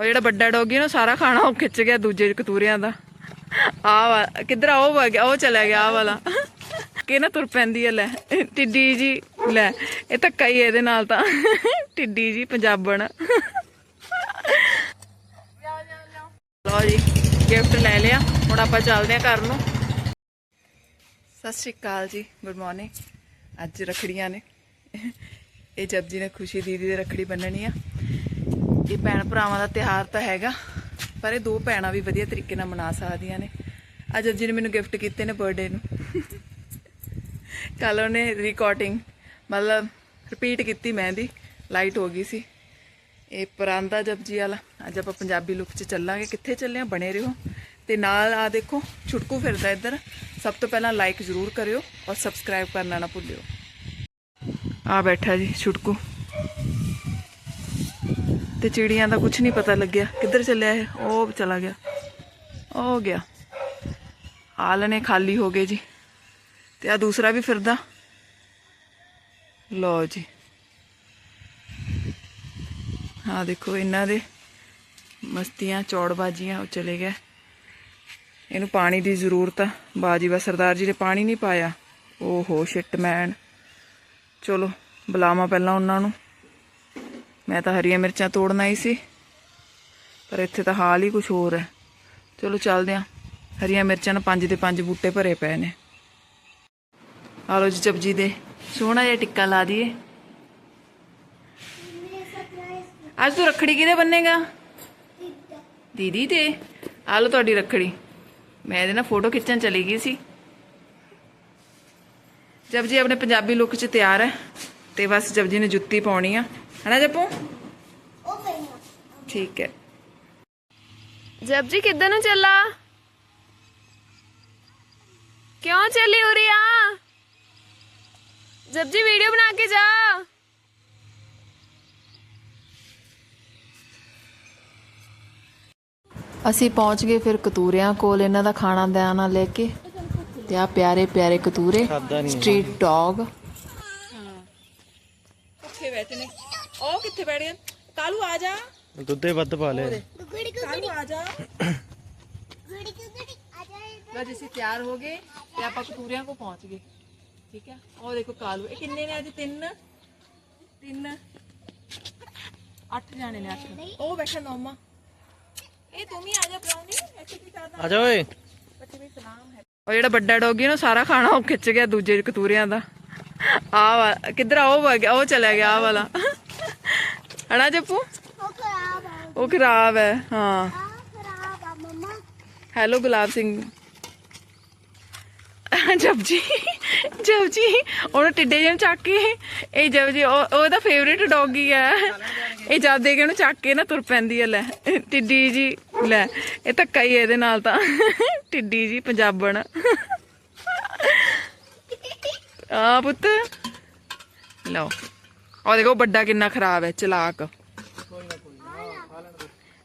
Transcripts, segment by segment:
ਉਹ ਜਿਹੜਾ ਵੱਡਾ ਡੌਗੀ ਨਾ ਸਾਰਾ ਖਾਣਾ ਉਹ ਖਿੱਚ ਗਿਆ ਦੂਜੇ ਕਤੂਰਿਆਂ ਦਾ। ਆ ਵਾ, ਕਿੱਧਰ ਆ, ਉਹ ਵਾ ਗਿਆ, ਉਹ ਚਲਾ ਗਿਆ ਆ ਵਾਲਾ। ਕਿ ਨਾ ਤੁਰ ਪੈਂਦੀ ਹੈ ਲੈ। ਟਿੱਡੀ ਜੀ, ਲੈ, ਇਹ ਧੱਕਾ ਹੀ ਹੈ ਇਹਦੇ ਨਾਲ ਤਾਂ। ਟਿੱਡੀ ਜੀ, ਪੰਜਾਬਣ। ਲਓ ਜੀ ਗਿਫਟ ਲੈ ਲਿਆ। ਹੁਣ ਆਪਾਂ ਚੱਲਦੇ ਆ ਘਰ ਨੂੰ। ਸਤਿ ਸ਼੍ਰੀ ਅਕਾਲ ਜੀ, ਗੁੱਡ ਮਾਰਨਿੰਗ। ਅੱਜ ਰਖੜੀਆਂ ਨੇ। ਇਹ ਜਪਜੀ ਨੇ ਖੁਸ਼ੀ ਦੀਦੀ ਦੇ ਰਖੜੀ ਬੰਨਣੀ ਆ। ਇਹ ਭੈਣ ਭਰਾਵਾਂ ਦਾ ਤਿਹਾਰ ਤਾਂ ਹੈਗਾ, ਪਰ ਇਹ ਦੋ ਭੈਣਾਂ ਵੀ ਵਧੀਆ ਤਰੀਕੇ ਨਾਲ ਮਨਾ ਸਕਦੀਆਂ ਨੇ। ਅੱਜ ਜਪਜੀ ਨੇ ਮੈਨੂੰ ਗਿਫਟ ਕੀਤੇ ਨੇ ਬਰਥਡੇ ਨੂੰ। ਕੱਲ ਉਹਨੇ ਰਿਕਾਰਡਿੰਗ ਮਤਲਬ ਰਿਪੀਟ ਕੀਤੀ ਮਹਿੰਦੀ ਲਾਈਟ ਹੋ ਗਈ ਸੀ। ਇਹ ਪਰਾਂਦਾ ਜਪਜੀ ਵਾਲਾ, ਅੱਜ ਆਪਾਂ ਪੰਜਾਬੀ ਲੁੱਕ 'ਚ ਚੱਲਾਂਗੇ। ਕਿੱਥੇ ਚੱਲੇ ਆ? ਬਣੇ ਰਹੋ। ਤੇ ਨਾਲ ਆ ਦੇਖੋ ਛੁਟਕੂ ਫਿਰਦਾ ਇੱਧਰ। ਸਭ ਤੋਂ ਪਹਿਲਾਂ ਲਾਈਕ ਜ਼ਰੂਰ ਕਰਿਓ ਔਰ ਸਬਸਕ੍ਰਾਈਬ ਕਰਨਾ ਨਾ ਭੁੱਲਿਓ। ਆ ਬੈਠਾ ਜੀ ਛੁਟਕੂ ਤੇ ਚਿੜੀਆਂ ਦਾ ਕੁਝ ਨਹੀਂ ਪਤਾ ਲੱਗਿਆ। ਕਿੱਧਰ ਚੱਲਿਆ ਇਹ? ਉਹ ਚਲਾ ਗਿਆ। ਉਹ ਹੋ ਗਿਆ ਆਲਣੇ ਖਾਲੀ ਹੋ ਗਏ ਜੀ। ਤੇ ਆ ਦੂਸਰਾ ਵੀ ਫਿਰਦਾ। ਲਓ ਜੀ। ਆ ਦੇਖੋ, ਇਹਨਾਂ ਦੇ ਮਸਤੀਆਂ, ਚੌੜਬਾਜੀਆਂ ਉਹ ਚਲੇ ਗਏ। ਇਹਨੂੰ ਪਾਣੀ ਦੀ ਜ਼ਰੂਰਤ ਆ। ਬਾਜੀ ਵਾ ਸਰਦਾਰ ਜੀ ਨੇ ਪਾਣੀ ਨਹੀਂ ਪਾਇਆ। ਓਹੋ ਸ਼ਿਟ ਮੈਨ ਚਲੋ, ਬੁਲਾਵਾਂ ਪਹਿਲਾਂ ਉਹਨਾਂ ਨੂੰ। ਮੈਂ ਤਾਂ ਹਰੀਆਂ ਮਿਰਚਾਂ ਤੋੜਨ ਆਈ ਸੀ, ਪਰ ਇੱਥੇ ਤਾਂ ਹਾਲ ਹੀ ਕੁਝ ਹੋਰ ਹੈ। ਚਲੋ ਚੱਲਦੇ ਆਂ ਹਰੀਆਂ ਮਿਰਚਾਂ ਨਾਲ ਪੰਜ ਦੇ ਪੰਜ ਬੂਟੇ ਭਰੇ ਪਏ ਨੇ। ਆ ਲੋ ਜੀ ਜਪਜੀ ਦੇ। ਸੋਹਣਾ ਜਿਹਾ ਟਿੱਕਾ ਲਾ ਦਈਏ। ਅੱਜ ਤੂੰ ਰੱਖੜੀ ਕਿਹਦੇ ਬੰਨੇਗਾ? ਦੀਦੀ ਤੇ। ਆ ਲੋ ਤੁਹਾਡੀ ਰੱਖੜੀ। ਮੈਂ ਇਹਦੇ ਨਾਲ ਫੋਟੋ ਖਿੱਚਣ ਚਲੀ ਗਈ ਸੀ। ਜਪਜੀ ਆਪਣੇ ਪੰਜਾਬੀ ਲੁੱਕ 'ਚ ਤਿਆਰ ਹੈ ਤੇ ਬਸ ਜਪਜੀ ਨੇ ਜੁੱਤੀ ਪਾਉਣੀ ਆ। ਹਨਾ ਜਪੂ? ਠੀਕ ਹੈ। ਜਬ ਜੀ ਕਿੱਧਰ ਨੂੰ ਚੱਲਾ? ਕਿਉਂ ਚੱਲੀ ਉਰੀ ਆ? ਜਬ ਜੀ ਵੀਡੀਓ ਬਣਾ ਕੇ ਜਾ। ਅਸੀਂ ਪਹੁੰਚ ਗਏ ਫਿਰ ਕਤੂਰਿਆਂ ਕੋਲ ਇਹਨਾਂ ਦਾ ਖਾਣਾ ਦਾਣਾ ਲੈ ਕੇ। ਤੇ ਆ ਪਿਆਰੇ ਪਿਆਰੇ ਕਤੂਰੇ ਸਟਰੀਟ ਡੌਗ ਕਿੱਥੇ ਬੈਠੇ ਨੇ। ਉਹ ਕਿੱਥੇ ਬੈਠ ਗਏ ਕਾਲੂ ਆ ਜਾ। ਦੁੱਧੇ ਵੱਧ ਪਾ ਲਿਆ ਕਾਲੂ ਆ ਜਾ। ਲਓ ਅਸੀਂ ਤਿਆਰ ਹੋ ਗਏ ਤੇ ਆਪਾਂ ਕਤੂਰਿਆਂ ਕੋ ਪਹੁੰਚ ਗਏ। ਠੀਕ ਹੈ ਉਹ ਦੇਖੋ ਕਾਲੂ। ਇਹ ਕਿੰਨੇ ਨੇ ਅੱਜ? ਤਿੰਨ। ਤਿੰਨ। ਅੱਠ ਜਾਣੇ ਨੇ ਅੱਠ। ਉਹ ਬੈਠਾ ਨੌਮਾ ਇਹ ਤੂੰ ਵੀ ਆ ਜਾ ਬਰਾਉਨੀ ਇੱਥੇ ਕੀ ਕਰਦਾ? ਆ ਜਾ ਓਏ। ਉਹ ਜਿਹੜਾ ਵੱਡਾ ਡੌਗੀ ਨਾ ਸਾਰਾ ਖਾਣਾ ਉਹ ਖਿੱਚ ਗਿਆ ਦੂਜੇ ਕਤੂਰਿਆਂ ਦਾ। ਆ ਵਾ ਕਿੱਧਰ ਆ? ਉਹ ਵਾ ਗਿਆ। ਉਹ ਚਲਾ ਗਿਆ ਆ ਵਾਲਾ। ਹਣਾ ਜੱਪੂ? ਉਹ ਖਰਾਬ ਹੈ। ਹਾਂ ਹੈਲੋ ਗੁਲਾਬ ਸਿੰਘ। ਜਪ ਜੀ ਜਪ ਜੀ ਉਹਨੂੰ ਟਿੱਡੇ ਜਿਹੇ ਚੱਕ ਕੇ ਇਹ ਜਪ ਜੀ ਉਹ ਉਹਦਾ ਫੇਵਰੇਟ ਡੌਗੀ ਹੈ ਇਹ ਜਦ ਦੇ ਕੇ ਉਹਨੂੰ ਚੱਕ ਕੇ ਨਾ ਤੁਰ ਪੈਂਦੀ ਹੈ ਲੈ। ਟਿੱਡੀ ਜੀ ਲੈ ਇਹ ਧੱਕਾ ਹੀ ਹੈ ਇਹਦੇ ਨਾਲ ਤਾਂ। ਟਿੱਡੀ ਜੀ ਪੰਜਾਬਣ। ਆ ਪੁੱਤ। ਲਓ। ਉਹ ਦੇਖੋ ਵੱਡਾ ਕਿੰਨਾ ਖਰਾਬ ਹੈ ਚਲਾਕ।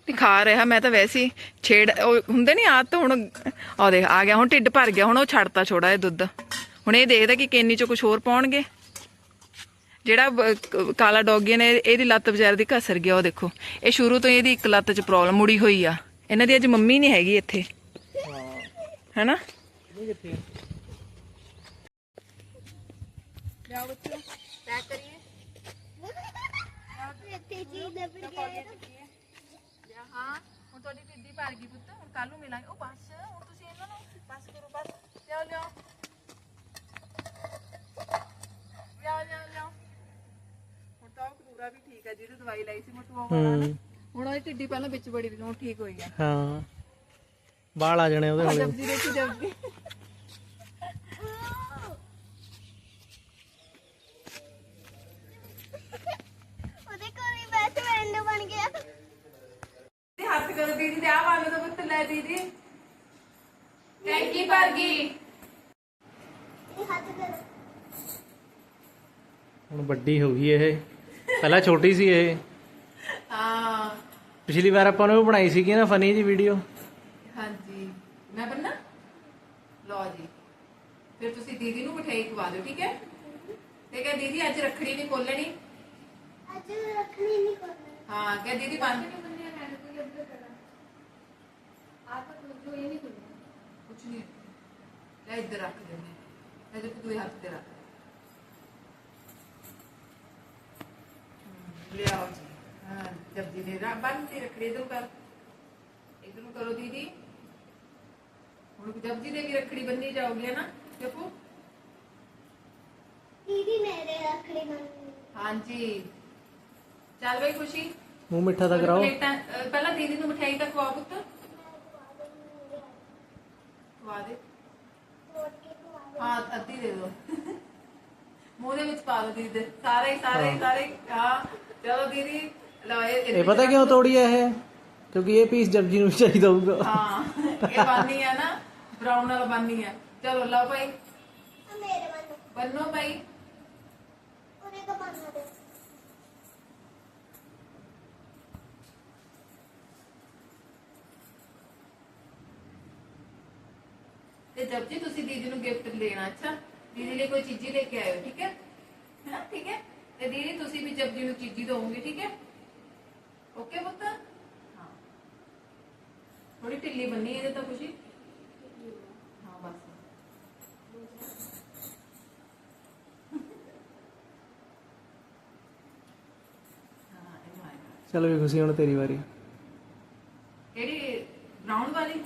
ਨਹੀਂ ਖਾ ਰਿਹਾ ਮੈਂ ਤਾਂ ਵੈਸੇ ਹੀ ਛੇੜ ਹੁੰਦੇ ਨਹੀਂ ਆਦਤ ਹੁਣ। ਆ ਦੇਖ ਆ ਗਿਆ ਹੁਣ ਢਿੱਡ ਭਰ ਗਿਆ ਹੁਣ ਉਹ ਛੱਡਤਾ ਛੋੜਾ ਇਹ ਦੁੱਧ। ਹੁਣ ਇਹ ਦੇਖਦਾ ਕਿ ਕੇਨੀ ਚ ਕੁਝ ਹੋਰ ਪਾਉਣਗੇ। ਜਿਹੜਾ ਕਾਲਾ ਡੌਗੀ ਨੇ ਇਹਦੀ ਲੱਤ ਵਿਚਾਰੇ ਦੀ ਘਸਰ ਗਿਆ ਉਹ ਦੇਖੋ। ਇਹ ਸ਼ੁਰੂ ਤੋਂ ਹੀ ਇਹਦੀ ਇੱਕ ਲੱਤ 'ਚ ਪ੍ਰੋਬਲਮ ਮੁੜੀ ਹੋਈ ਆ। ਇਹਨਾਂ ਦੀ ਅੱਜ ਮੰਮੀ ਨਹੀਂ ਹੈਗੀ ਇੱਥੇ। ਹੈਨਾ? ਲਿਆਓ ਬੱਚੋ ਪੈਕ ਕਰੀਏ। ਹਾਂ। ਹੁਣ ਤੁਹਾਡੀ ਢਿੱਡੀ ਭਰ ਗਈ ਪੁੱਤ ਹੁਣ ਕੱਲ ਨੂੰ ਮਿਲਾਂਗੇ ਉਹ ਬਸ ਹੁਣ ਤੁਸੀਂ ਇਹਨਾਂ ਨੂੰ ਬਸ ਕਰੋ ਬਸ ਲਿਆਓ ਲਿਆਓ ਲਿਆਓ ਲਿਆਓ ਲਿਆਓ ਹੁਣ ਤਾਂ ਉਹ ਕਦੂਰਾ ਵੀ ਠੀਕ ਹੈ ਜਿਹੜੀ ਦਵਾਈ ਲਈ ਸੀ ਮਟੂਆ ਵਾਲਾ ਨਾ ਹੁਣ ਉਹਦੀ ਢਿੱਡੀ ਪਹਿਲਾਂ ਵਿੱਚ ਬੜੀ ਹੁਣ ਠੀਕ ਹੋਈ ਹਾਂ। ਬਾਲ ਆ ਜਾਣੇ ਉਹਦੇ ਹੁਣ ਜਬਦੀ ਦੇਖੀ ਜਬਦੀ ਉਹਦੇ ਕੋਲ ਹੀ ਬੈਸਟ ਫਰੈਂਡ ਬਣ ਗਿਆ ਤੇ ਹੱਥ ਕਰੋ ਦੀਦੀ ਤੇ ਆ ਵਾਲੇ ਲੈ ਦੀਦੀ? ਟੈਂਕੀ ਭਰ ਗਈ ਇਹ ਹੱਥ ਕਰੋ ਹੁਣ ਵੱਡੀ ਹੋ ਗਈ ਇਹ। ਪਹਿਲਾਂ ਛੋਟੀ ਸੀ ਇਹ। ਹਾਂ। ਪਿਛਲੀ ਵਾਰ ਆਪਾਂ ਨੇ ਉਹ ਬਣਾਈ ਸੀਗੀ ਨਾ ਫਨੀ ਜੀ ਵੀਡੀਓ। ਹਾਂਜੀ। ਮੈਂ ਬੰਨਾ ਲਓ ਜੀ। ਫਿਰ ਤੁਸੀਂ ਦੀਦੀ ਨੂੰ ਮਠਾਈ ਖਵਾ ਦਿਓ ਠੀਕ ਹੈ? ਤੇ ਕਹ ਦੀਦੀ ਅੱਜ ਰੱਖੜੀ ਨਹੀਂ ਖੋਲਣੀ। ਅੱਜ ਰੱਖਣੀ ਨਹੀਂ ਕਰਨਾ ਹਾਂ ਕਹ ਦੀਦੀ ਬੰਨਿਆ ਮੈਂ ਕੋਈ ਕੁਛ ਨਹੀਂ ਲੈ ਇੱਧਰ ਰੱਖ ਦਿੰਦੇ ਇਹਦੇ ਪੂਰੇ ਹੱਥ ਤੇ ਰੱਖ। ਹਮ, ਲਿਆਓ ਜੀ। ਹਾਂ ਜਬ ਜੀ ਦੇ ਰਾ ਬੰਨ ਤੇ ਰੱਖ ਦੇ ਕਰ ਇਧਰ ਨੂੰ ਕਰੋ ਦੀਦੀ। ਹੁਣ ਜਬ ਜੀ ਦੇ ਵੀ ਰੱਖੜੀ ਬੰਨੀ ਜਾਓਗੇ ਨਾ? ਜਪੂ? ਦੀਦੀ ਮੇਰੇ ਰੱਖੜੀ ਬੰਨ ਹਾਂਜੀ। ਚੱਲ ਬਈ ਖੁਸ਼ੀ। ਮੂੰਹ ਮਿੱਠਾ ਤਾਂ ਕਰਾਓ। ਪਹਿਲਾਂ ਦੀਦੀ ਨੂੰ ਮਠਿਆਈ ਤਾਂ ਖਵਾ ਪੁੱਤ। ਖਵਾ ਦੇ। ਹਾਂ ਅੱਧੀ ਦੇ ਦੋ ਮੂੰਹ ਦੇ ਵਿੱਚ ਪਾ ਦੋ ਦੀਦੀ ਦੇ। ਸਾਰੇ ਹੀ, ਸਾਰੇ ਹੀ, ਸਾਰੇ ਹੀ। ਹਾਂ ਚਲੋ ਦੀਦੀ ਲਓ ਇਹ ਇਹ ਪਤਾ ਕਿਉਂ ਤੋੜੀ ਹੈ ਇਹ? ਕਿਉਂਕਿ ਇਹ ਪੀਸ ਜਪਜੀ ਨੂੰ ਵੀ ਚਾਹੀਦਾ ਹੋਊਗਾ। ਹਾਂ ਇਹ ਬਾਨੀ ਹੈ ਨਾ ਬਰਾਊਨ ਵਾਲਾ ਬਾਨੀ ਹੈ ਚਲੋ ਲਓ ਭਾਈ। ਆ ਮੇਰੇ ਬੰਨ ਬੰਨੋ ਭਾਈ ਉਹਨੇ ਕਾ ਬੰਨ ਦੇ ਤੇ ਜਬ ਜੀ, ਤੁਸੀਂ ਦੀਦੀ ਨੂੰ ਗਿਫਟ ਲੈਣਾ ਅੱਛਾ? ਦੀਦੀ ਲਈ ਕੋਈ ਚੀਜ਼ੀ ਲੈ ਕੇ ਆਇਓ, ਠੀਕ ਹੈ? ਹੈਨਾ ਠੀਕ ਹੈ? ਤੇ ਦੀਦੀ, ਤੁਸੀਂ ਵੀ ਜਬ ਜੀ ਨੂੰ ਚੀਜ਼ੀ ਦੋਗੇ ਠੀਕ ਹੈ? ਓਕੇ ਪੁੱਤ? ਹਾਂ। ਥੋੜੀ ਢਿੱਲੀ ਬੰਨੀ ਇਹਦੇ ਤਾਂ ਖੁਸ਼ੀ? ਹਾਂ, ਬਸ। ਹਾਂ ਵੀ ਖੁਸ਼ੀ ਹੁਣ ਤੇਰੀ ਵਾਰੀ ਕਿਹੜੀ ਬ੍ਰਾਊਨ ਵਾਲੀ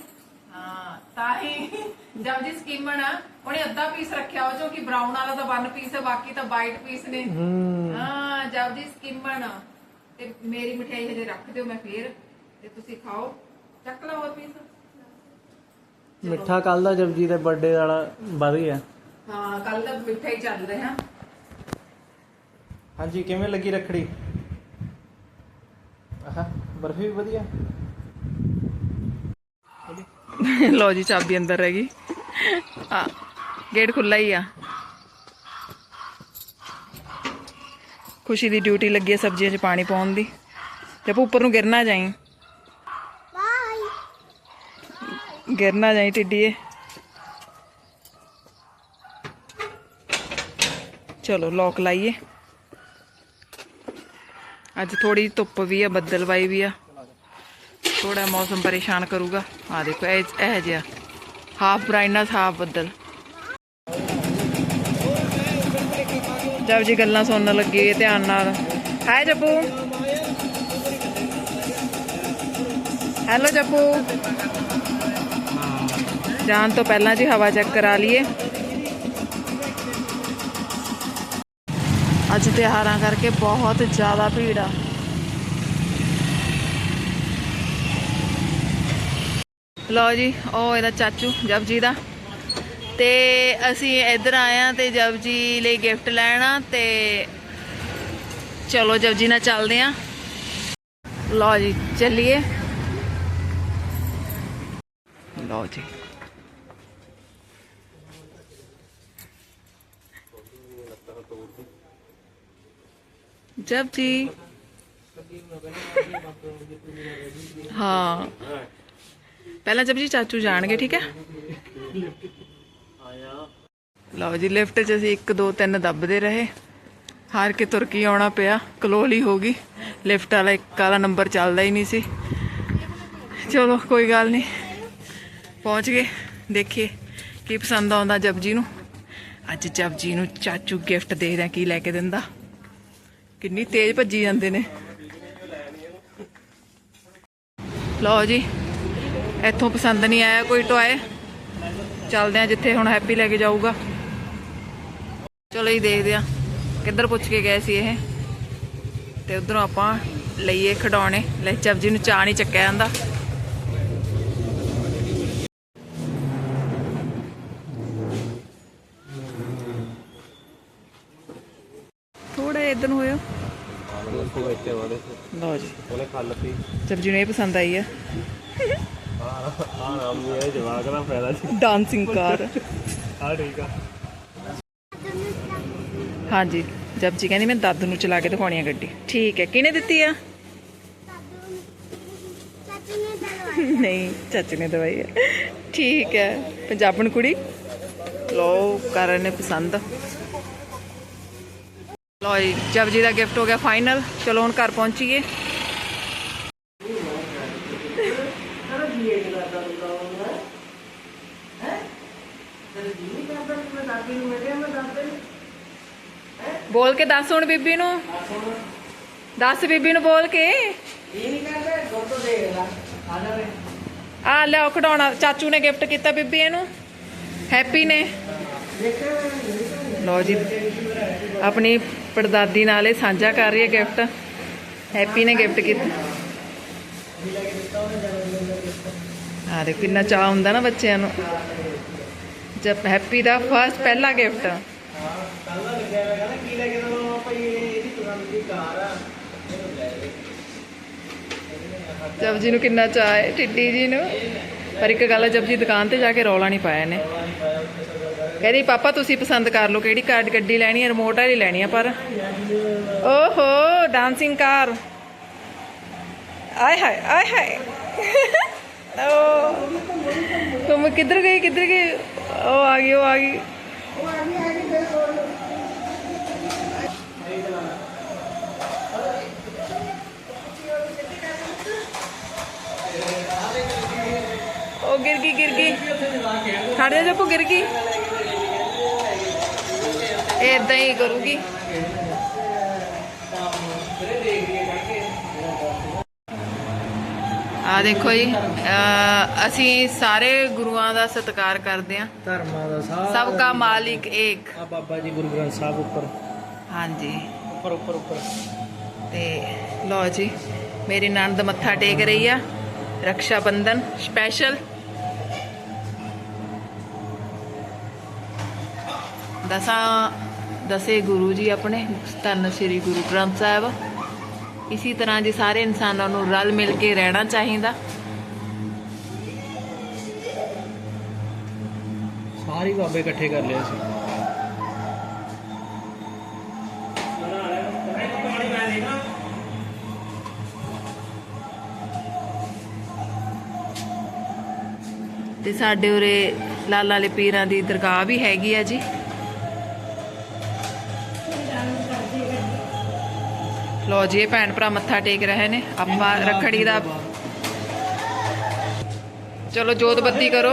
ਹਾਂ ਤਾਂ ਹੀ ਜਬ ਜੀ ਸਕੀਮਣ ਆ ਉਹਨੇ ਅੱਧਾ ਪੀਸ ਰੱਖਿਆ ਉਹ ਜੋ ਕਿ ਬ੍ਰਾਊਨ ਵਾਲਾ ਤਾਂ ਵਨ ਪੀਸ ਹੈ ਬਾਕੀ ਤਾਂ ਵਾਈਟ ਪੀਸ ਨੇ। ਹੂੰ। ਹਾਂ ਜਬ ਜੀ ਸਕੀਮਣ ਤੇ ਮੇਰੀ ਮਠਿਆਈ ਹਜੇ ਰੱਖ ਦਿਓ ਮੈਂ ਫੇਰ ਤੇ ਤੁਸੀਂ ਖਾਓ। ਚੱਕ ਲਓ ਹੋਰ ਪੀਸ ਮਿੱਠਾ ਕੱਲ ਦਾ ਜਪਜੀ ਦੇ ਬਰਥਡੇ ਵਾਲਾ ਵੱਧ ਗਿਆ। ਹਾਂ ਕੱਲ ਤਾਂ ਮਿੱਠਾ ਹੀ ਚੱਲ ਰਿਹਾ। ਹਾਂਜੀ ਕਿਵੇਂ ਲੱਗੀ ਰੱਖੜੀ? ਆਹ ਬਰਫੀ ਵੀ ਵਧੀਆ। ਲਓ ਜੀ ਚਾਬੀ ਅੰਦਰ ਰਹਿ ਗਈ। ਆ ਗੇਟ ਖੁੱਲਾ ਹੀ ਆ। ਖੁਸ਼ੀ ਦੀ ਡਿਊਟੀ ਲੱਗੀ ਹੈ ਸਬਜ਼ੀਆਂ 'ਚ ਪਾਣੀ ਪਾਉਣ ਦੀ। ਤੇ ਆਪਾਂ ਉੱਪਰ ਨੂੰ ਗਿਰਨਾ ਜਾਈ। ਬਾਈ ਗਿਰਨਾ ਜਾਈ ਟਿੱਡੀਏ। ਚਲੋ ਲੋਕ ਲਾਈਏ। ਅੱਜ ਥੋੜੀ ਧੁੱਪ ਵੀ ਆ ਬੱਦਲਵਾਈ ਵੀ ਆ। ਥੋੜਾ ਮੌਸਮ ਪਰੇਸ਼ਾਨ ਕਰੂਗਾ। ਆ ਦੇਖੋ ਇਹ ਇਹ ਜਿਹਾ। ਹਾਫ ਬ੍ਰਾਈਟਨੈਸ ਹਾਫ ਬੱਦਲ। ਜਬ ਜੀ, ਗੱਲਾਂ ਸੁਣਨ ਲੱਗੇ, ਧਿਆਨ ਨਾਲ। ਹਾਏ ਜੱਪੂ। ਹੈਲੋ ਜੱਪੂ। ਜਾਣ ਤੋਂ ਪਹਿਲਾਂ ਜੀ ਹਵਾ ਚੈੱਕ ਕਰਾ ਲਈਏ। ਅੱਜ ਤਿਉਹਾਰਾਂ ਕਰਕੇ ਬਹੁਤ ਜ਼ਿਆਦਾ ਭੀੜ ਆ। ਲਓ ਜੀ, ਉਹ ਇਹਦਾ ਚਾਚੂ, ਜਪਜੀ ਦਾ। ਤੇ ਅਸੀਂ ਇੱਧਰ ਆਏ ਆ ਤੇ ਜਪਜੀ ਲਈ ਗਿਫਟ ਲੈਣਾ ਤੇ ਚਲੋ ਜਪਜੀ ਨਾਲ ਚੱਲਦੇ ਆ ਲਓ ਜੀ, ਚੱਲੀਏ। ਲਓ ਜੀ। ਜਪਜੀ। ਹਾਂ। ਪਹਿਲਾਂ ਜਪਜੀ ਚਾਚੂ ਜਾਣਗੇ, ਠੀਕ ਹੈ? ਲਓ ਜੀ, ਲਿਫਟ 'ਚ ਅਸੀਂ 1 2 3 ਦੱਬਦੇ ਰਹੇ। ਹਾਰ ਕੇ ਤੁਰਕੀ ਆਉਣਾ ਪਿਆ, ਕਲੋਲੀ ਹੋ ਗਈ। ਲਿਫਟ ਵਾਲਾ ਇੱਕ ਵਾਲਾ ਨੰਬਰ ਚੱਲਦਾ ਹੀ ਨਹੀਂ ਸੀ। ਚਲੋ, ਕੋਈ ਗੱਲ ਨਹੀਂ। ਪਹੁੰਚ ਗਏ। ਦੇਖੀਏ ਕੀ ਪਸੰਦ ਆਉਂਦਾ ਜਪਜੀ ਨੂੰ। ਅੱਜ ਜਪਜੀ ਨੂੰ ਚਾਚੂ ਗਿਫਟ ਦੇ ਰਿਹਾ, ਕੀ ਲੈ ਕੇ ਦਿੰਦਾ? ਕਿੰਨੀ ਤੇਜ਼ ਭੱਜੀ ਜਾਂਦੇ ਨੇ। ਲਓ ਜੀ ਇੱਥੋਂ ਪਸੰਦ ਨਹੀਂ ਆਇਆ ਕੋਈ ਟੋਏ ਚੱਲਦੇ ਆ ਜਿੱਥੇ ਹੁਣ ਹੈਪੀ ਲੈ ਕੇ ਜਾਊਗਾ। ਚਲੋ ਜੀ ਦੇਖਦੇ ਆ ਕਿੱਧਰ ਪੁੱਛ ਕੇ ਗਏ ਸੀ ਇਹ। ਤੇ ਉਧਰੋਂ ਆਪਾਂ ਲਈਏ ਖਡਾਉਣੇ ਲੈ ਜਪਜੀ ਨੂੰ ਚਾਹ ਨਹੀਂ ਚੱਕਿਆ ਜਾਂਦਾ। ਥੋੜਾ ਇਧਰ ਨੂੰ ਹੋਇਓ। ਲਓ ਜੀ। ਉਹਨੇ ਖੱਲ ਪੀ ਜਪਜੀ ਨੂੰ ਇਹ ਪਸੰਦ ਆਈ ਆ। ਆ ਨਾਮ ਵੀ ਇਹ ਜਵਾਕ ਦਾ ਫਾਇਦਾ ਜੀ ਡਾਂਸਿੰਗ ਕਾਰ ਆ ਠੀਕ ਆ ਹਾਂਜੀ, ਜਪਜੀ ਕਹਿੰਦੀ ਮੈਂ ਦਾਦੂ ਨੂੰ ਚਲਾ ਕੇ ਦਿਖਾਉਣੀ ਆ ਗੱਡੀ। ਠੀਕ ਹੈ, ਕਿਹਨੇ ਦਿੱਤੀ ਆ? ਨਹੀਂ, ਚਾਚੂ ਨੇ ਦਵਾਈ ਹੈ ਠੀਕ ਹੈ, ਪੰਜਾਬਣ ਕੁੜੀ। ਲੋ ਕਰਨ ਨੇ ਪਸੰਦ। ਲੋ ਜੀ, ਜਪਜੀ ਦਾ ਗਿਫਟ ਹੋ ਗਿਆ ਫਾਈਨਲ ਚਲੋ ਹੁਣ ਘਰ ਪਹੁੰਚੀਏ। ਬੋਲ ਕੇ ਦੱਸ ਹੁਣ ਬੀਬੀ ਨੂੰ। ਦੱਸ ਬੀਬੀ ਨੂੰ ਬੋਲ ਕੇ। ਆ ਲਿਆਓ ਖਡਾਉਣਾ ਚਾਚੂ ਨੇ ਗਿਫਟ ਕੀਤਾ ਬੀਬੀ ਇਹਨੂੰ। ਹੈਪੀ ਨੇ। ਲਓ ਜੀ ਆਪਣੀ ਪੜਦਾਦੀ ਨਾਲ ਇਹ ਸਾਂਝਾ ਕਰ ਰਹੀ ਹੈ ਗਿਫਟ ਹੈਪੀ ਨੇ ਗਿਫਟ ਕੀਤਾ। ਆ ਦੇਖ ਕਿੰਨਾ ਚਾਹ ਹੁੰਦਾ ਨਾ ਬੱਚਿਆਂ ਨੂੰ। ਜਦ ਹੈਪੀ ਦਾ ਫਰਸਟ ਪਹਿਲਾ ਗਿਫਟ ਕੱਲ ਦਾ ਲੱਗਿਆ ਹੋਇਆ ਕਹਿੰਦਾ ਕੀ ਲੈ ਕੇ ਦਵਾਂ ਭਾਈ ਇਹ ਇਹਦੀ ਪਸੰਦ ਦੀ ਕਾਰ ਆ। ਦੇ। ਜਪਜੀ ਨੂੰ ਕਿੰਨਾ ਚਾਹ ਹੈ ਟਿੱਡੀ ਜੀ ਨੂੰ। ਪਰ ਇੱਕ ਗੱਲ ਹੈ ਜਪਜੀ ਦੁਕਾਨ ਤੇ ਜਾ ਕੇ ਰੌਲਾ ਨਹੀਂ ਪਾਇਆ ਨੇ ਕਹਿੰਦੀ ਪਾਪਾ ਤੁਸੀਂ ਪਸੰਦ ਕਰ ਲਓ ਕਿਹੜੀ ਕਾਰ ਗੱਡੀ ਲੈਣੀ ਹੈ ਰਿਮੋਟ ਵਾਲੀ ਲੈਣੀ ਹੈ ਪਰ ਓਹੋ ਡਾਂਸਿੰਗ ਕਾਰ ਆਏ ਹਾਏ ਆਏ ਹਾਏ। ਓ ਤੁਮ ਕਿੱਧਰ ਗਈ ਕਿੱਧਰ ਗਈ? ਉਹ ਆ ਗਈ ਉਹ ਆ ਗਈ ਉਹ ਗਿਰ ਗਈ ਗਿਰ ਗਈ ਖੜ ਜਾ ਜੱਪੂ ਗਿਰ ਗਈ ਇਹ ਇਦਾਂ ਹੀ ਕਰੂਗੀ ਆ ਦੇਖੋ ਜੀ ਅਹ ਅਸੀਂ ਸਾਰੇ ਗੁਰੂਆਂ ਦਾ ਸਤਿਕਾਰ ਕਰਦੇ ਹਾਂ। ਧਰਮਾਂ ਦਾ ਸਾਰਾ ਸਭ ਕਾ ਮਾਲਿਕ ਏਕ। ਆ ਬਾਬਾ ਜੀ ਗੁਰੂ ਗ੍ਰੰਥ ਸਾਹਿਬ ਉੱਪਰ। ਹਾਂਜੀ। ਉੱਪਰ ਉੱਪਰ ਉੱਪਰ। ਤੇ ਲਓ ਜੀ ਮੇਰੀ ਨਣਦ ਮੱਥਾ ਟੇਕ ਰਹੀ ਆ। ਰਕਸ਼ਾ ਬੰਧਨ ਸਪੈਸ਼ਲ ਦਸਾਂ ਦਸੇ ਗੁਰੂ ਜੀ ਆਪਣੇ ਧੰਨ ਸ੍ਰੀ ਗੁਰੂ ਗ੍ਰੰਥ ਸਾਹਿਬ। ਇਸੇ ਤਰ੍ਹਾਂ ਜੀ ਸਾਰੇ ਇਨਸਾਨਾਂ ਨੂੰ ਰਲ ਮਿਲ ਕੇ ਰਹਿਣਾ ਚਾਹੀਦਾ। ਸਾਰੇ ਬਾਬੇ ਇਕੱਠੇ ਕਰ ਲਿਆ ਸੀ ਤੇ ਸਾਡੇ ਉਰੇ ਲਾਲਾ ਵਾਲੇ ਪੀਰਾਂ ਦੀ ਦਰਗਾਹ ਵੀ ਹੈਗੀ ਆ ਜੀ। ਲੋ ਜੀ, ਇਹ ਭੈਣ ਭਰਾ ਮੱਥਾ ਟੇਕ ਰਹੇ ਨੇ। ਆਪਾਂ ਰੱਖੜੀ ਦਾ ਚਲੋ, ਜੋਤ ਬੱਤੀ ਕਰੋ।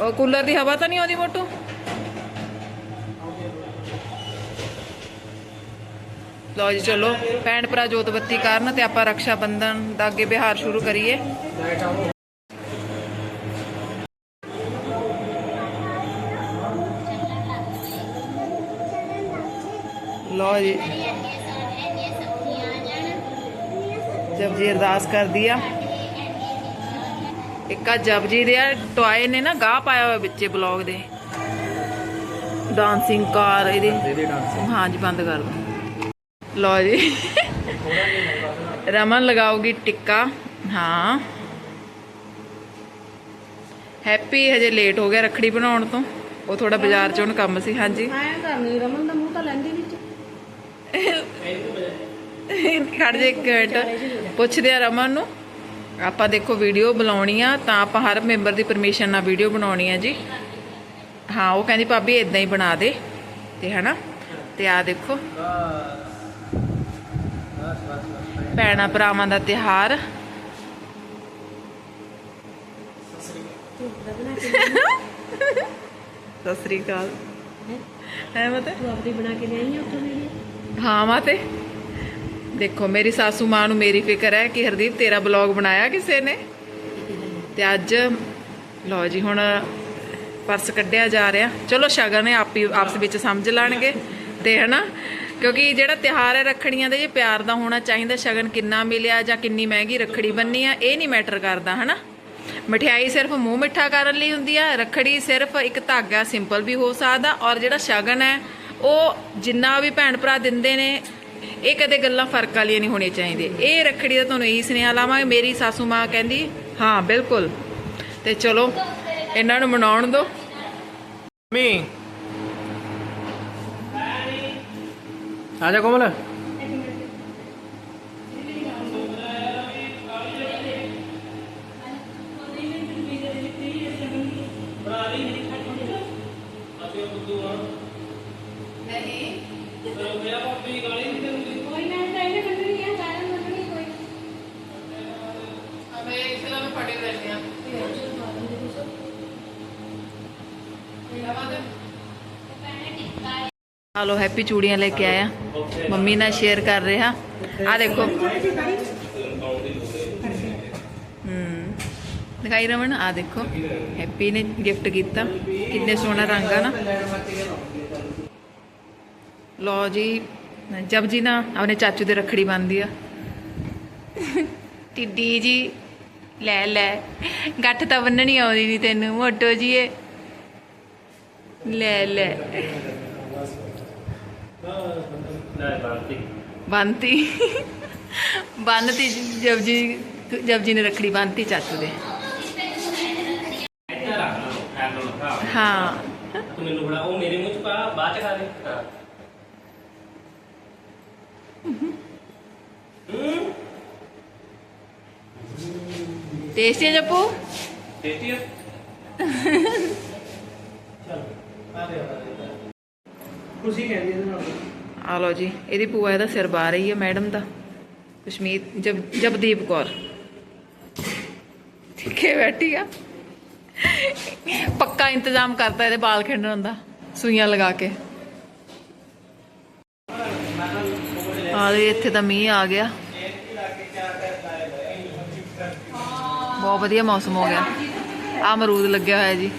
ਉਹ ਕੂਲਰ ਦੀ ਹਵਾ ਤਾਂ ਨਹੀਂ ਆਉਂਦੀ ਮੋਟੂ? ਲੋ ਜੀ, ਚਲੋ, ਭੈਣ ਭਰਾ ਜੋਤ ਬੱਤੀ ਕਰਨ ਤੇ ਆਪਾਂ ਰਕਸ਼ਾ ਬੰਧਨ ਦਾ ਅੱਗੇ ਵਿਹਾਰ ਸ਼ੁਰੂ ਕਰੀਏ। ਲੋ ਜੀ। ਜਬ ਜੀ ਅਰਦਾਸ ਕਰਦੀ ਆ। ਇੱਕ ਆ ਜਪਜੀ ਦੇ ਆ ਟੋਏ ਨੇ ਨਾ ਗਾਹ ਪਾਇਆ ਹੋਇਆ ਵਿੱਚੇ ਬਲੌਗ ਦੇ। ਡਾਂਸਿੰਗ ਕਾਰ ਇਹਦੇ। ਡਾਂਸ ਹਾਂਜੀ ਬੰਦ ਕਰ ਦੋ। ਲਓ ਜੀ। ਰਮਨ ਲਗਾਉਗੀ ਟਿੱਕਾ। ਹਾਂ। ਹੈਪੀ ਹਜੇ ਲੇਟ ਹੋ ਗਿਆ ਰੱਖੜੀ ਬਣਾਉਣ ਤੋਂ। ਉਹ ਥੋੜਾ ਬਾਜ਼ਾਰ ਚ ਕੰਮ ਸੀ। ਹਾਂਜੀ। ਐਂ ਕਰਨੀ ਰਮਨ ਦਾ ਮੂੰਹ ਤਾਂ ਲੈਂਦੀ ਵਿੱਚ ਖੜ ਜੇ ਇੱਕ ਮਿੰਟ। ਪੁੱਛਦੇ ਆ ਰਮਨ ਨੂੰ। ਆਪਾਂ ਦੇਖੋ ਵੀਡੀਓ ਬਣਾਉਣੀ ਆ ਤਾਂ ਆਪਾਂ ਹਰ ਮੈਂਬਰ ਦੀ ਪਰਮਿਸ਼ਨ ਨਾਲ ਵੀਡੀਓ ਬਣਾਉਣੀ ਆ ਜੀ। ਹਾਂ ਉਹ ਕਹਿੰਦੀ ਭਾਬੀ ਇਦਾਂ ਹੀ ਬਣਾ ਦੇ। ਤੇ ਹਨਾ? ਤੇ ਆ ਦੇਖੋ। ਭੈਣਾਂ ਭਰਾਵਾਂ ਦਾ ਤਿਹਾਰ ਸਤਿ ਸ੍ਰੀ ਅਕਾਲ। ਹੈ? ਮਤੇ ਤੂੰ ਆਪਣੀ ਬਣਾ ਕੇ ਲਿਆਈ ਆ ਉੱਥੋਂ ਵੀਡੀਓ ਹਾਂ ਮਾਤੇ ਦੇਖੋ, ਮੇਰੀ ਸਾਸੂ ਮਾਂ ਨੂੰ ਮੇਰੀ ਫਿਕਰ ਹੈ ਕਿ ਹਰਦੀਪ, ਤੇਰਾ ਬਲੌਗ ਬਣਾਇਆ ਕਿਸੇ ਨੇ? ਤੇ ਅੱਜ, ਲਓ ਜੀ, ਹੁਣ ਪਰਸ ਕੱਢਿਆ ਜਾ ਰਿਹਾ। ਚਲੋ, ਸ਼ਗਨ ਹੈ ਆਪੀ ਆਪਸ ਵਿੱਚ ਸਮਝ ਲੈਣਗੇ ਤੇ, ਹਨਾ? ਕਿਉਂਕਿ ਜਿਹੜਾ ਤਿਹਾਰ ਹੈ ਰੱਖੜੀਆਂ ਦਾ ਇਹ ਪਿਆਰ ਦਾ ਹੋਣਾ ਚਾਹੀਦਾ, ਸ਼ਗਨ ਕਿੰਨਾ ਮਿਲਿਆ ਜਾਂ ਕਿੰਨੀ ਮਹਿੰਗੀ ਰੱਖੜੀ ਬੰਨੀ ਆ, ਇਹ ਨਹੀਂ ਮੈਟਰ ਕਰਦਾ, ਹਨਾ? ਮਠਿਆਈ ਸਿਰਫ ਮੂੰਹ ਮਿੱਠਾ ਕਰਨ ਲਈ ਹੁੰਦੀ ਆ, ਰੱਖੜੀ ਸਿਰਫ ਇੱਕ ਧਾਗਾ ਸਿੰਪਲ ਵੀ ਹੋ ਸਕਦਾ, ਔਰ ਜਿਹੜਾ ਸ਼ਗਨ ਹੈ ਉਹ ਜਿੰਨਾ ਵੀ ਭੈਣ ਭਰਾ ਦਿੰਦੇ ਨੇ, ਇਹ ਕਦੇ ਗੱਲਾਂ ਫ਼ਰਕ ਵਾਲੀਆਂ ਨਹੀਂ ਹੋਣੀਆਂ ਚਾਹੀਦੀਆਂ ਇਹ ਰੱਖੜੀ ਦਾ ਤੁਹਾਨੂੰ ਇਹੀ ਸੁਨੇਹਾ ਲਾਵਾਂਗੇ, ਮੇਰੀ ਸਾਸੂ ਮਾਂ ਕਹਿੰਦੀ, ਹਾਂ, ਬਿਲਕੁਲ। ਤੇ ਚਲੋ, ਇਹਨਾਂ ਨੂੰ ਮਨਾਉਣ ਦਿਓ ਮੀ ਆ ਜਾ ਕੋਮਲ ਕੋਈ ਨਾ ਤਾਂ ਇਹਨੇ ਕੱਢਣੀ ਆ ਸਾਰਿਆਂ ਨੂੰ ਕੱਢਣੀ ਕੋਈ ਮੈਂ ਇਸ ਤਰ੍ਹਾਂ ਫੜੇ ਰਹਿੰਦੇ ਆ ਆ ਲੋ ਹੈਪੀ ਚੂੜੀਆਂ ਲੈ ਕੇ ਆਇਆ ਮੰਮੀ ਨਾਲ ਸ਼ੇਅਰ ਕਰ ਰਿਹਾ। ਆ ਦੇਖੋ। ਹੂੰ। ਦਿਖਾਈ ਰਮਨ, ਆ ਦੇਖੋ। ਹੈਪੀ ਨੇ ਗਿਫਟ ਕੀਤਾ। ਕਿੰਨੇ ਸੋਹਣਾ ਰੰਗ ਆ ਨਾ। ਲੋ ਜੀ, ਜਬ ਜੀ ਨਾ ਆਪਣੇ ਚਾਚੂ ਦੇ ਰੱਖੜੀ ਬੰਨਦੀ ਆ। ਟਿੱਡੀ ਜੀ, ਲੈ ਲੈ। ਗੱਠ ਤਾਂ ਬੰਨਣੀ ਆਉਂਦੀ ਨਹੀਂ ਤੈਨੂੰ, ਮੋਟੋ ਜੀਏ ਲੈ ਲੈ। ਬੰਤੀ ਬੰਨਤੀ। ਜਬ ਜੀ ਜਬ ਜੀ ਨੇ ਰੱਖੜੀ ਬੰਨਤੀ ਚਾਚੂ ਦੇ। ਹਾਂ। ਤੂੰ ਮੈਨੂੰ ਬੜਾ ਉਹ ਮੇਰੇ ਮੂੰਹ ਚ ਪਾ ਬਾਅਦ ਚ ਖਾ ਲੈ ਹਾਂ। ਟੇਸਟੀ ਹੈ ਜੱਪੂ? ਟੇਸਟੀ ਹੈ ਚਲ ਆ ਦੇ ਖੁਸ਼ੀ ਕਹਿੰਦੀ ਇਹਦੇ ਨਾਲ। ਆ ਲਓ ਜੀ, ਇਹਦੀ ਭੂਆ ਇਹਦਾ ਸਿਰ ਬਾ ਰਹੀ ਹੈ ਮੈਡਮ ਦਾ, ਕਸ਼ਮੀਰ, ਜਬ, ਜਬਦੀਪ ਕੌਰ। ਠੀਕੇ ਬੈਠੀ ਆ। ਪੱਕਾ ਇੰਤਜ਼ਾਮ ਕਰਤਾ ਇਹਦੇ ਬਾਲ ਖਿੰਡਣ ਦਾ, ਸੂਈਆਂ ਲਗਾ ਕੇ। ਆ ਇੱਥੇ ਤਾਂ ਮੀਂਹ ਆ ਗਿਆ। ਬਹੁਤ ਵਧੀਆ ਮੌਸਮ ਹੋ ਗਿਆ। ਆ ਅਮਰੂਦ ਲੱਗਿਆ ਹੋਇਆ ਜੀ।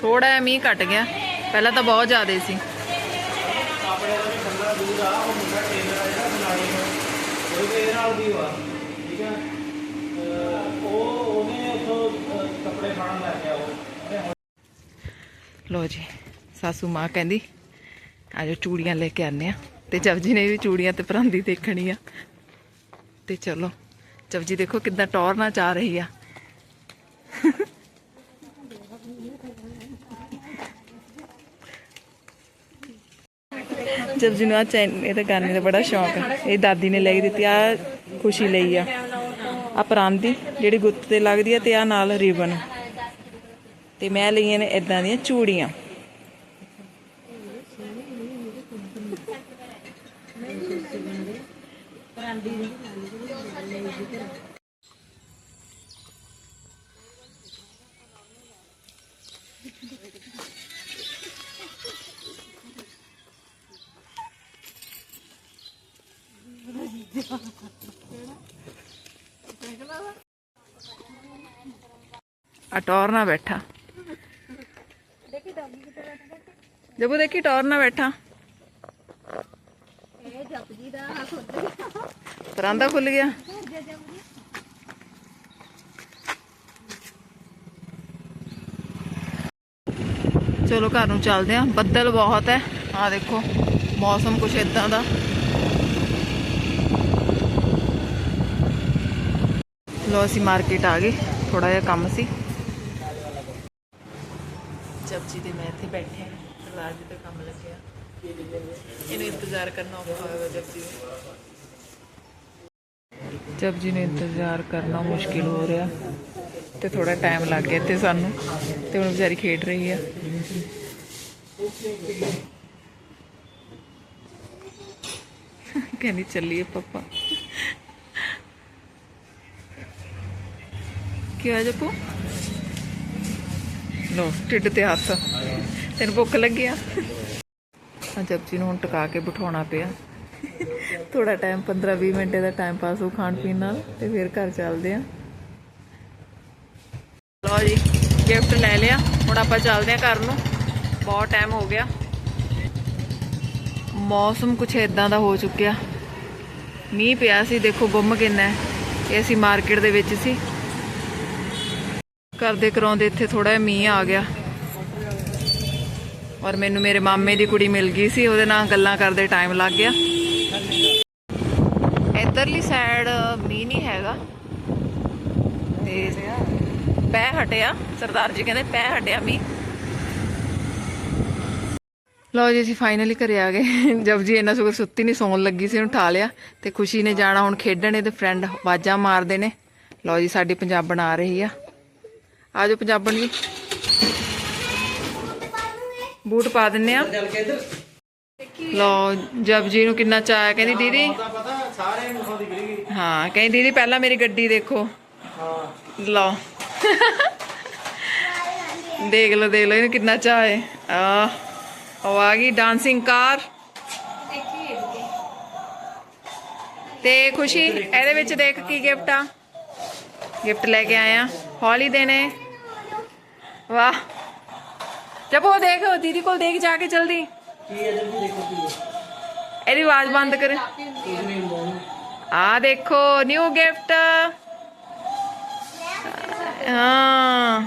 ਥੋੜਾ ਜਿਹਾ ਮੀਂਹ ਘਟ ਗਿਆ। ਪਹਿਲਾਂ ਤਾਂ ਬਹੁਤ ਜ਼ਿਆਦਾ ਸੀ। ਆਪਣੇ ਦਾ ਠੰਡਾ ਦੂਧ ਆ ਉਹ ਮੁੰਡਾ ਟ੍ਰੇਨਰ ਆ ਜਿਹੜਾ ਬਨਾਣੀ ਉਹ ਵੀ ਇਹਦੇ ਨਾਲ ਦੀ ਵਾ ਠੀਕ ਹੈ ਉਹ ਉਹਨੇ ਉਥੋਂ ਕੱਪੜੇ ਫੜਨ ਲੱਗ ਗਿਆ ਉਹ ਲੋ ਜੀ, ਸਾਸੂ ਮਾਂ ਕਹਿੰਦੀ ਆਜੋ ਚੂੜੀਆਂ ਲੈ ਕੇ ਆਨੇ ਆ ਤੇ ਜਪਜੀ ਨੇ ਵੀ ਚੂੜੀਆਂ ਤੇ ਪਰਾਂਦੀ ਦੇਖਣੀ ਆ। ਤੇ ਚਲੋ ਜਪਜੀ ਦੇਖੋ ਕਿੱਦਾਂ ਟੌਰ ਨਾ ਚਾ ਰਹੀ ਆ। ਜਪਜੀ ਨੂੰ ਆ ਚੈਨ ਇਹਦੇ ਗਾਣੇ ਦਾ ਬੜਾ ਸ਼ੌਂਕ ਆ। ਇਹ ਦਾਦੀ ਨੇ ਲੈ ਕੇ ਦਿੱਤੀ ਆ ਖੁਸ਼ੀ ਲਈ ਆ। ਆ ਪਰਾਂਦੀ ਜਿਹੜੀ ਗੁੱਤ ਤੇ ਲੱਗਦੀ ਆ ਤੇ ਆ ਨਾਲ ਰਿਬਨ। ਤੇ ਮੈਂ ਲਈਆਂ ਨੇ ਇਦਾਂ ਦੀਆਂ ਚੂੜੀਆਂ। ਆ ਟੌਰ ਨਾ ਬੈਠਾ। ਜਬੂ ਦੇਖੀ ਟੌਰ ਨਾ ਬੈਠਾ। ਪਰਾਂਦਾ ਖੁੱਲ ਗਿਆ। ਚਲੋ, ਘਰ ਨੂੰ ਚੱਲਦੇ ਆਂ ਬੱਦਲ ਬਹੁਤ ਹੈ। ਆ ਦੇਖੋ, ਮੌਸਮ ਕੁਛ ਇਦਾਂ ਦਾ। ਲੋ ਅਸੀਂ ਮਾਰਕੀਟ ਆ ਗਏ। ਥੋੜਾ ਜਿਹਾ ਕੰਮ ਸੀ। ਜਪਜੀ ਦੇ ਮੈਂ ਇੱਥੇ ਬੈਠੇ ਸਰਦਾਰ ਜੀ ਤੇ ਕੰਮ ਲੱਗਿਆ। ਇਹਨੂੰ ਇੰਤਜ਼ਾਰ ਕਰਨਾ ਔਖਾ ਹੋਏਗਾ ਜਪਜੀ ਨੂੰ। ਜਪਜੀ ਨੂੰ ਇੰਤਜ਼ਾਰ ਕਰਨਾ ਮੁਸ਼ਕਿਲ ਹੋ ਰਿਹਾ। ਤੇ ਥੋੜਾ ਟਾਈਮ ਲੱਗ ਗਿਆ ਇੱਥੇ ਸਾਨੂੰ। ਤੇ ਹੁਣ ਵਿਚਾਰੀ ਖੇਡ ਰਹੀ ਆ। ਕਹਿੰਦੀ ਚੱਲੀਏ ਪਾਪਾ। ਕੀ ਹੋਇਆ ਜਪੂ? ਲੋ ਢਿੱਡ ਤੇ ਹੱਥ। ਤੈਨੂੰ ਭੁੱਖ ਲੱਗਿਆ ਆ? ਆ ਨੂੰ ਹੁਣ ਟਿਕਾ ਕੇ ਬਿਠਾਉਣਾ ਪਿਆ। ਥੋੜਾ ਟਾਈਮ 15 20 ਮਿੰਟੇ ਦਾ ਟਾਈਮ ਪਾਸ ਹੋ ਖਾਣ ਪੀਣ ਨਾਲ ਤੇ ਫਿਰ ਘਰ ਚੱਲਦੇ ਆ। ਲਓ ਜੀ ਗਿਫਟ ਲੈ ਲਿਆ। ਹੁਣ ਆਪਾਂ ਚੱਲਦੇ ਆ ਘਰ ਨੂੰ। ਬਹੁਤ ਟਾਈਮ ਹੋ ਗਿਆ। ਮੌਸਮ ਕੁਛ ਇਦਾਂ ਦਾ ਹੋ ਚੁੱਕਿਆ। ਮੀਂਹ ਪਿਆ ਸੀ, ਦੇਖੋ ਗੁੰਮ ਕਿੰਨਾ ਇਹ ਅਸੀਂ ਮਾਰਕੀਟ ਦੇ ਵਿੱਚ ਸੀ। ਕਰਦੇ ਕਰਾਉਂਦੇ ਇੱਥੇ ਥੋੜਾ ਜਿਹਾ ਮੀਂਹ ਆ ਗਿਆ। ਔਰ ਮੈਨੂੰ ਮੇਰੇ ਮਾਮੇ ਦੀ ਕੁੜੀ ਮਿਲ ਗਈ ਸੀ, ਉਹਦੇ ਨਾਲ ਗੱਲਾਂ ਕਰਦੇ ਟਾਈਮ ਲੱਗ ਗਿਆ। ਇਧਰਲੀ ਸਾਈਡ ਮੀਂਹ ਨਹੀਂ ਹੈਗਾ। ਤੇ ਪੈ ਹਟਿਆ, ਸਰਦਾਰ ਜੀ ਕਹਿੰਦੇ ਪੈ ਹਟਿਆ ਮੀਂਹ। ਲੋ ਜੀ, ਅਸੀਂ ਫਾਈਨਲੀ ਘਰੇ ਆ ਗਏ। ਜਬ ਜੀ ਇੰਨਾ ਸੁਗਰ ਸੁੱਤੀ ਨਹੀਂ, ਸੌਣ ਲੱਗੀ ਸੀ ਉਹਨੂੰ ਉਠਾ ਲਿਆ। ਤੇ ਖੁਸ਼ੀ ਨੇ ਜਾਣਾ ਹੁਣ ਖੇਡਣ ਤੇ ਫਰੈਂਡ ਆਵਾਜ਼ਾਂ ਮਾਰਦੇ ਨੇ। ਲੋ ਜੀ, ਸਾਡੀ ਪੰਜਾਬਣ ਆ ਰਹੀ ਆ। ਆਜੋ ਪੰਜਾਬਣ ਜੀ। ਬੂਟ ਪਾ ਦਿੰਨੇ ਆ। ਲਓ ਜਬ ਜੀ ਨੂੰ ਕਿੰਨਾ ਚਾਹ ਕਹਿੰਦੀ ਦੀਦੀ। ਹਾਂ ਕਹਿੰਦੀ ਦੀਦੀ ਪਹਿਲਾਂ ਮੇਰੀ ਗੱਡੀ ਦੇਖੋ। ਹਾਂ। ਲਓ। ਦੇਖ ਲਓ ਦੇਖ ਲਓ ਇਹਨੂੰ ਕਿੰਨਾ ਚਾਹ ਹੈ। ਆ ਉਹ ਆ ਗਈ ਡਾਂਸਿੰਗ ਕਾਰ ਤੇ ਖੁਸ਼ੀ ਇਹਦੇ ਵਿੱਚ ਦੇਖ ਕੀ ਗਿਫਟ ਆ। ਗਿਫਟ ਲੈ ਕੇ ਆਇਆ ਹੌਲੀ ਦੇਣੇ ਵਾਹ। ਜਬ ਉਹ ਦੇਖ ਦੀਦੀ ਕੋਲ ਦੇਖ ਜਾ ਕੇ ਇਹਦੀ ਆਵਾਜ਼ ਬੰਦ ਕਰ। ਆ ਦੇਖੋ ਨਿਊ ਗਿਫਟ ਹਾਂ।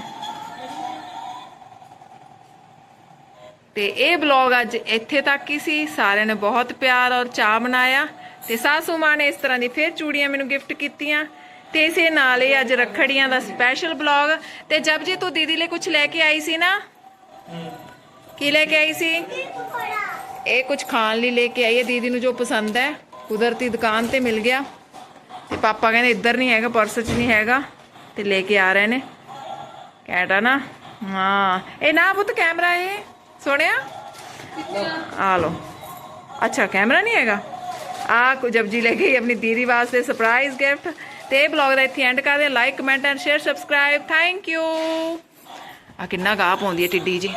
ਤੇ ਇਹ ਬਲੌਗ ਅੱਜ ਇੱਥੇ ਤੱਕ ਹੀ ਸੀ। ਸਾਰਿਆਂ ਨੇ ਬਹੁਤ ਪਿਆਰ ਔਰ ਚਾਅ ਬਣਾਇਆ ਤੇ ਸਾਸੂ ਮਾਂ ਨੇ ਇਸ ਤਰ੍ਹਾਂ ਦੀ ਫਿਰ ਚੂੜੀਆਂ ਮੈਨੂੰ ਗਿਫਟ ਕੀਤੀਆਂ। ਤੇ ਇਸੇ ਨਾਲ ਹੀ ਅੱਜ ਰੱਖੜੀਆਂ ਦਾ ਸਪੈਸ਼ਲ ਬਲੌਗ ਤੇ ਜਬ ਜੀ ਤੂੰ ਦੀਦੀ ਲਈ ਕੁਝ ਲੈ ਕੇ ਆਈ ਸੀ ਨਾ? ਕੀ ਲੈ ਕੇ ਆਈ ਸੀ? ਇਹ ਕੁਝ ਖਾਣ ਲਈ ਲੈ ਕੇ ਆਈ ਹੈ। ਦੀਦੀ ਨੂੰ ਜੋ ਪਸੰਦ ਹੈ, ਕੁਦਰਤੀ ਦੁਕਾਨ ਤੇ ਮਿਲ ਗਿਆ। ਤੇ ਪਾਪਾ ਕਹਿੰਦੇ ਇੱਧਰ ਨਹੀਂ ਹੈਗਾ, ਪਰਸ 'ਚ ਨਹੀਂ ਹੈਗਾ। ਤੇ ਲੈ ਕੇ ਆ ਰਹੇ ਨੇ। ਕਹਿਟਾ ਨਾ? ਹਾਂ। ਇਹ ਨਾ ਪੁੱਤ, ਕੈਮਰਾ ਇਹ। ਸੁਣਿਆ ਆ ਲੋ ਅੱਛਾ, ਕੈਮਰਾ ਨਹੀਂ ਹੈਗਾ? ਆ ਕੁ ਜਬ ਲੈ ਗਈ ਆਪਣੀ ਦੀਦੀ ਵਾਸਤੇ ਸਰਪ੍ਰਾਈਜ਼ ਗਿਫਟ ਤੇ ਇਹ ਬਲੌਗ ਦਾ ਇੱਥੇ ਐਂਡ ਕਰਦੇ like comment and share subscribe thank you ਆ ਕਿੰਨਾ ਗਾਹ ਪਾਉਂਦੀ ਹੈ ਟਿੱਡੀ ਜੀ।